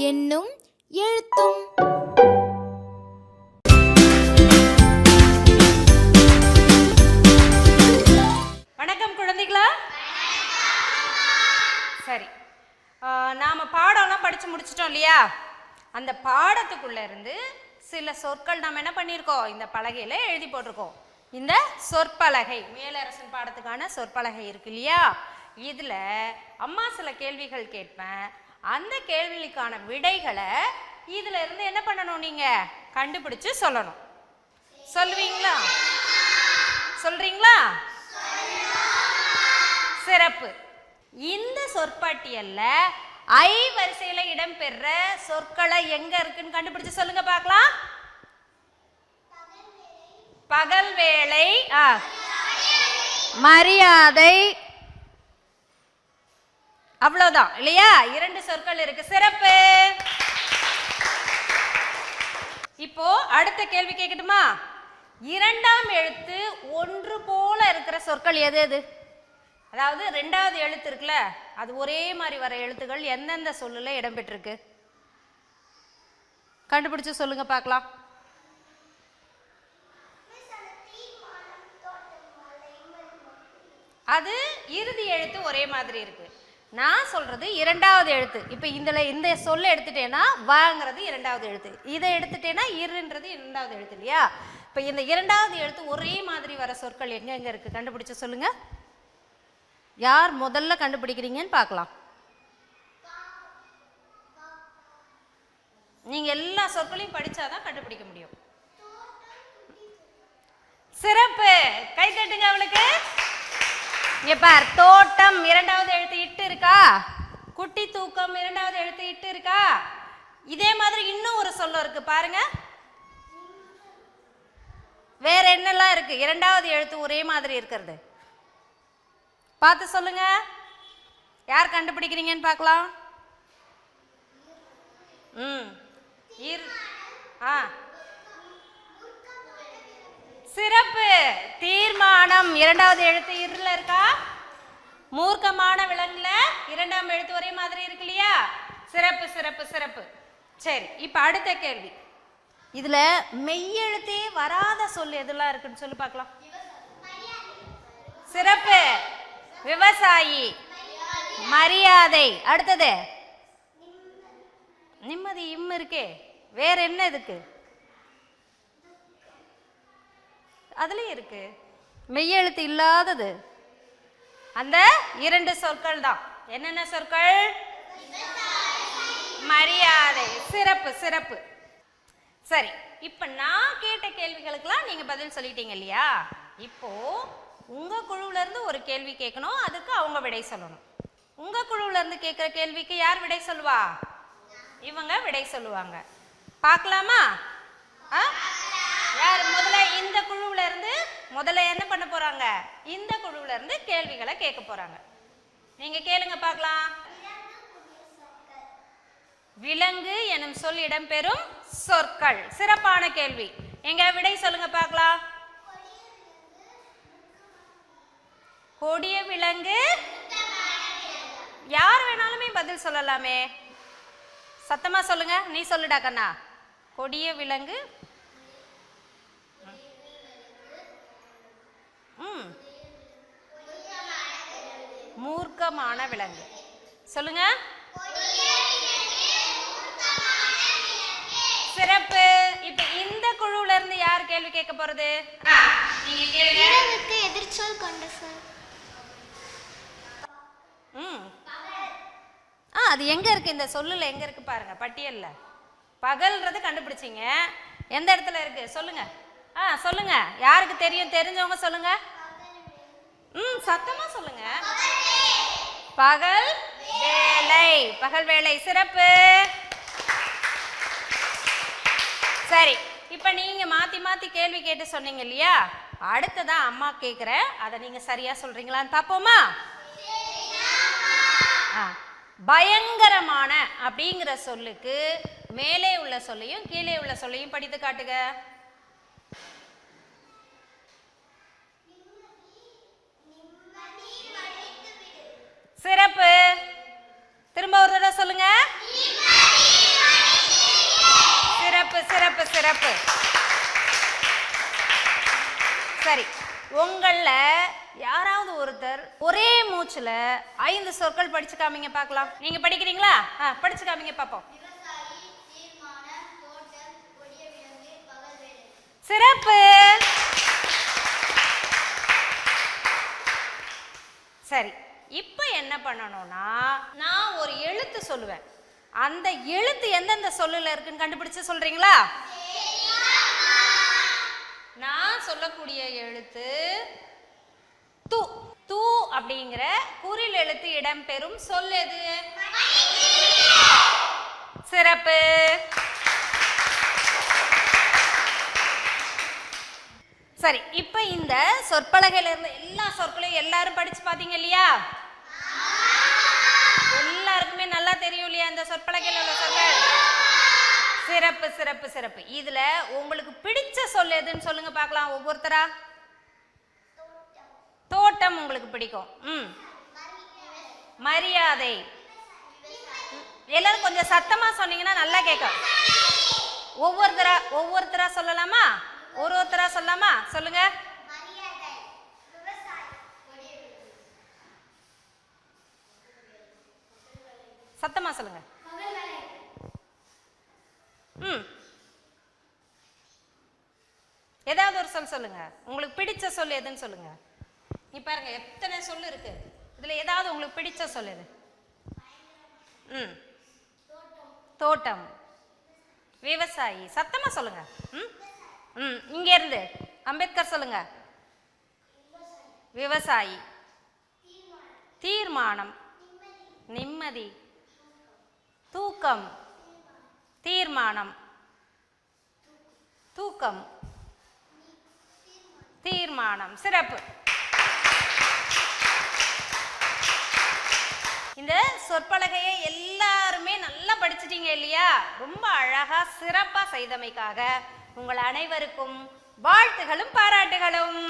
என்னும் எழுத்தும் படிச்சு இல்லையா? அந்த பாடத்துக்குள்ள இருந்து சில சொற்கள் நம்ம என்ன பண்ணியிருக்கோம்? இந்த பலகையில் எழுதி போட்டிருக்கோம். இந்த சொற்பலகை மேலரசன் பாடத்துக்கான சொற்பலகை இருக்கு இல்லையா? இதில் அம்மா சில கேள்விகள் கேட்பேன். அந்த கேள்விகளுக்கான விடைகளை இதில் இருந்து என்ன பண்ணணும் நீங்கள் கண்டுபிடிச்சு சொல்லணும். சொல்லுவீங்களா? சொல்றீங்களா? சிறப்பு. இந்த சொற்பட்டியல்ல ஐ வரிசையில இடம்பெற சொற்களை எங்க இருக்குன்னு கண்டுபிடிச்சு சொல்லுங்க பார்க்கலாம். பகல் வேளை ஆ. மரியாதை. அவ்வளவுதான் இல்லையா? இரண்டு சொற்கள் இருக்கு. சிறப்பு. இப்போ அடுத்த கேள்வி கேட்கட்டுமா? இரண்டாம் எழுத்து ஒன்று போல இருக்கிற சொற்கள் எது எது? அதாவது ரெண்டாவது எழுத்து இருக்குல்ல அது ஒரே மாதிரி வர எழுத்துகள் எந்தெந்த சொல்லில் இடம்பெற்றிருக்கு? கண்டுபிடிச்சு சொல்லுங்க பார்க்கலாம். அது இறுதி எழுத்து ஒரே மாதிரி இருக்கு. நான் சொல்றது இரண்டாவது எழுத்து. இப்போ இதில் இந்த சொல்ல எடுத்துட்டேன்னா வாங்கிறது இரண்டாவது எழுத்து. இதை எடுத்துட்டேன்னா இருன்றது இரண்டாவது எழுத்து இல்லையா? இப்போ இந்த இரண்டாவது எழுத்து ஒரே மாதிரி வர சொற்கள் எங்க இருக்கு? கண்டுபிடிச்சு சொல்லுங்க. யார் முதல்ல கண்டுபிடிக்கிறீங்கன்னு பார்க்கலாம். நீங்க எல்லா சொற்களையும் படிச்சாதான் கண்டுபிடிக்க முடியும். சிறப்பு. கை தட்டுங்க அவளுக்கு. இங்க பார் தோட்டம் இரண்டாவது எழுத்து இட்டு இருக்கா? குட்டி தூக்கம் இரண்டாவது எழுத்து இட்டு இருக்கா? இதே மாதிரி இன்னும் ஒரு சொல்ல இருக்கு பாருங்க. வேற என்னெல்லாம் இருக்கு? இரண்டாவது எழுத்து ஒரே மாதிரி இருக்கிறது. பார்த்து சொல்லுங்க. யார் கண்டுபிடிக்கிறீங்கன்னு பார்க்கலாம். ம். இர். ஆ. சிறப்பு. தீர்மானம். இரண்டாவது எழுத்து இருல இருக்கா? மூர்க்கமான விலங்குல இரண்டாம் எழுத்து ஒரே மாதிரி இருக்கு இல்லையா? சிறப்பு சிறப்பு சிறப்பு. சரி இப்ப அடுத்த கேள்வி. இதுல மெய்யெழுத்தே வராத சொல் எதெல்லாம் இருக்குன்னு சொல்லி பார்க்கலாம். சிறப்பு. விவசாயி. மரியாதை. அடுத்தது. நிம்மதி இம் இருக்கே. வேற என்ன இதுக்கு? அதுலயும் இருக்கு. மெய்யெழுத்து இல்லாதது. அந்த இரண்டு சொற்கள் தான். என்னென்ன சொற்கள்? மரியாதை. சிறப்பு சிறப்பு. சரி இப்ப நான் கேட்ட கேள்விகளுக்கெல்லாம் நீங்க பதில் சொல்லிட்டீங்க இல்லையா? இப்போ உங்கள் குழுவிலேருந்து ஒரு கேள்வி கேட்கணும் அதுக்கு அவங்க விடை சொல்லணும். உங்கள் குழுவிலேருந்து கேட்குற கேள்விக்கு யார் விடை சொல்லுவா? இவங்க விடை சொல்லுவாங்க. பார்க்கலாமா ஆ? யார்? முதல்ல இந்த குழுவிலேருந்து முதல்ல என்ன பண்ண போகிறாங்க இந்த குழுவிலேருந்து கேள்விகளை கேட்க போகிறாங்க நீங்கள் கேளுங்க பார்க்கலாம் விலங்கு எனும் சொல் இடம்பெறும் சொற்கள். சிறப்பான கேள்வி. எங்க விடை சொல்லுங்க பார்க்கலாம் கொடிய விலங்கு? யார் வேணாலுமே பதில் சொல்லலாமே. சத்தமா சொல்லுங்க நீ சொல்லுடா கண்ணா. கொடிய விலங்கு? ம். மூர்க்கமான விலங்கு. சொல்லுங்க. சிறப்பு. இப்ப இந்த குழுவுல இருந்து யார் கேள்வி கேட்க போறது? எதிர்ச்சொல் கொண்ட சொல். ம். ஆ அது எங்கே இருக்குது இந்த சொல்லில் எங்கே இருக்குது பாருங்க பட்டியலில். பகல்ன்றது கண்டுபிடிச்சிங்க. எந்த இடத்துல இருக்கு? சொல்லுங்க. ஆ சொல்லுங்க. யாருக்கு தெரியும்? தெரிஞ்சவங்க சொல்லுங்க. ம் சத்தமாக சொல்லுங்க. பகல் வேலை பகல் வேலை சிறப்பு. சரி இப்போ நீங்கள் மாற்றி மாற்றி கேள்வி கேட்டு சொன்னீங்க இல்லையா? அடுத்ததான் அம்மா கேட்குறேன் அதை நீங்கள் சரியாக சொல்கிறீங்களான்னு பார்ப்போமா பயங்கரமான அப்படிங்கிற சொல்லுக்கு மேலே உள்ள சொல்லையும் கீழே உள்ள சொல்லையும் படித்து காட்டுக. சிறப்பு. திரும்ப ஒரு தடவை சொல்லுங்க. சிறப்பு சிறப்பு சிறப்பு. சரி. உங்கள யாராவது ஒருத்தர் ஒரே மூச்சுல ஐந்து சொற்கள் படிச்சு காமிங்க பார்க்கலாம். நீங்க படிக்கிறீங்களா? ஆ, படிச்சு காமிங்க பார்ப்போம் சிறப்பு. சரி இப்போ என்ன பண்ணணும்னா நான் ஒரு எழுத்து சொல்லுவேன். அந்த எழுத்து எந்தெந்த சொல்லுல இருக்குன்னு கண்டுபிடிச்சு சொல்றீங்களா? நான் சொல்லக்கூடிய எழுத்து து. து அப்படிங்கிற குறில் எழுத்து இடம்பெறும் சொல் எது? சிறப்பு. சரி இப்போ இந்த சொற்பலகையில இருந்த எல்லா சொற்களையும் எல்லாரும் படிச்சு பாத்தீங்க இல்லையா? எல்லாருக்குமே நல்லா தெரியும் இல்லையா இந்த சொற்பலகையில உள்ள சொற்கள்? சிறப்பு சிறப்பு சிறப்பு. இதுல உங்களுக்கு பிடிச்ச சொல் எதுன்னு சொல்லுங்க பார்க்கலாம். ஒவ்வொருத்தரா? தோட்டம் உங்களுக்கு பிடிக்கும். ம். மரியாதை. எல்லாரும் கொஞ்சம் சத்தமா சொன்னீங்கன்னா நல்லா கேட்கும். ஒவ்வொருத்தரா ஒவ்வொருத்தரா சொல்லலாமா? ஒரு ஒருத்தரா சொல்லலாமா? சொல்லுங்க. சத்தமா சொல்லுங்க ம் ஏதாவது ஒரு சொல் சொல்லுங்க. உங்களுக்கு பிடிச்ச சொல் எதுன்னு சொல்லுங்க. நீ பாருங்க எத்தனை சொல் இருக்கு? இதுல ஏதாவது உங்களுக்கு பிடிச்ச சொல் எது? ம். தோட்டம். விவசாயி. சத்தமா சொல்லுங்க. ம்? ம் இங்க இருந்து. அம்பேத்கர் சொல்லுங்க. விவசாயி. தீர்மானம். நிம்மதி. தூக்கம். தீர்மானம். தூக்கம். தீர்மானம். சிறப்பு. இந்த சொற்பலகையை எல்லாருமே நல்லா படிச்சிட்டீங்க இல்லையா? ரொம்ப அழகா சிறப்பா செய்தமைக்காக உங்கள் அனைவருக்கும் வாழ்த்துகளும் பாராட்டுகளும்.